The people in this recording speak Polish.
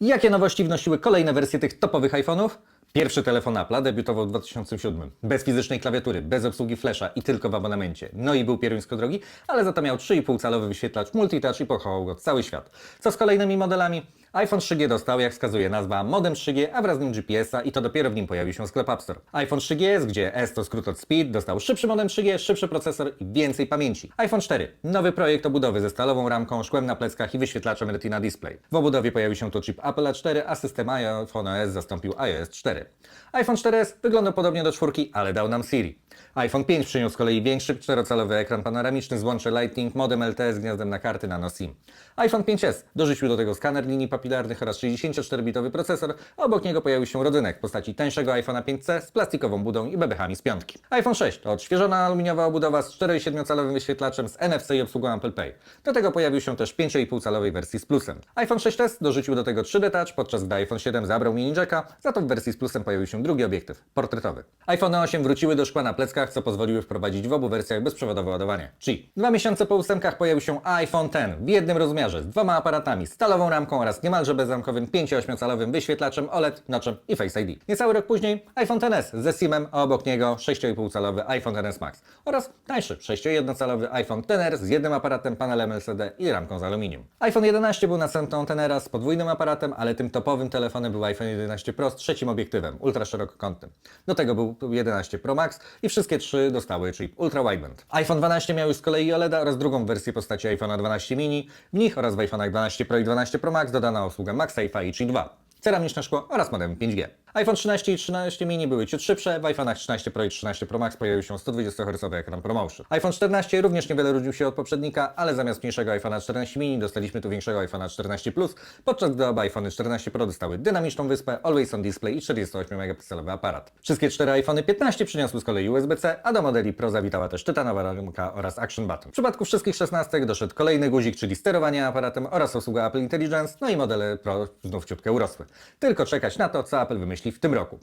Jakie nowości wnosiły kolejne wersje tych topowych iPhone'ów? Pierwszy telefon Apple'a debiutował w 2007. Bez fizycznej klawiatury, bez obsługi flasha i tylko w abonamencie. No i był pieruńsko drogi, ale za to miał 3,5-calowy wyświetlacz multitouch i pochował go cały świat. Co z kolejnymi modelami? iPhone 3G dostał, jak wskazuje nazwa, modem 3G, a wraz z nim GPS-a i to dopiero w nim pojawił się sklep App Store. iPhone 3GS, gdzie S to skrót od Speed, dostał szybszy modem 3G, szybszy procesor i więcej pamięci. iPhone 4. Nowy projekt obudowy ze stalową ramką, szkłem na pleckach i wyświetlaczem Retina Display. W obudowie pojawił się tu chip Apple A4, a system iPhone OS zastąpił iOS 4. iPhone 4S wygląda podobnie do czwórki, ale dał nam Siri. iPhone 5 przyniósł z kolei większy czterocalowy ekran panoramiczny z łącze Lightning, modem LTE z gniazdem na karty nano SIM. iPhone 5S dorzucił do tego skaner linii papilarnych oraz 64-bitowy procesor, a obok niego pojawił się rodzynek w postaci tańszego iPhone'a 5C z plastikową budą i bebechami z piątki. iPhone 6 to odświeżona aluminiowa obudowa z 4,7-calowym wyświetlaczem z NFC i obsługą Apple Pay. Do tego pojawił się też 5,5-calowej wersji z plusem. iPhone 6s dorzucił do tego 3D Touch, podczas gdy iPhone 7 zabrał mini jacka, za to w wersji z plusem pojawił się drugi obiektyw, portretowy. iPhone 8 wróciły do szkła na pleckach, co pozwoliły wprowadzić w obu wersjach bezprzewodowe ładowanie. Qi. Dwa miesiące po ósemkach pojawił się iPhone X w jednym rozmiarze z dwoma aparatami, stalową ramką oraz niemalże bezramkowym 5,8-calowym wyświetlaczem OLED, notchem i Face ID. Niecały rok później iPhone XS ze SIM-em, a obok niego 6,5-calowy iPhone XS Max oraz tańszy 6,1-calowy iPhone XR z jednym aparatem, panelem LCD i ramką z aluminium. iPhone 11 był następcą XR z podwójnym aparatem, ale tym topowym telefonem był iPhone 11 Pro z trzecim obiektywem, ultraszerokokątnym. Do tego był 11 Pro Max i wszystkie trzy dostały chip Ultra Wideband. iPhone 12 miał już z kolei OLEDa oraz drugą wersję postaci iPhone'a 12 mini. W nich oraz w iPhone'ach 12 Pro i 12 Pro Max usługa MagSafe'a i Qi 2 ceramiczne szkło oraz modem 5G. iPhone 13 i 13 mini były ciut szybsze, w iPhone'ach 13 Pro i 13 Pro Max pojawił się 120 Hz ekran ProMotion. iPhone 14 również niewiele różnił się od poprzednika, ale zamiast mniejszego iPhone'a 14 mini dostaliśmy tu większego iPhone'a 14 Plus, podczas gdy oba iPhony 14 Pro dostały dynamiczną wyspę, Always On Display i 48 megapikselowy aparat. Wszystkie cztery iPhony 15 przyniosły z kolei USB-C, a do modeli Pro zawitała też tytanowa ramka oraz Action Button. W przypadku wszystkich 16 doszedł kolejny guzik, czyli sterowanie aparatem oraz obsługa Apple Intelligence, no i modele Pro znów ciutkę urosły. Tylko czekać na to, co Apple wymyśli w tym roku.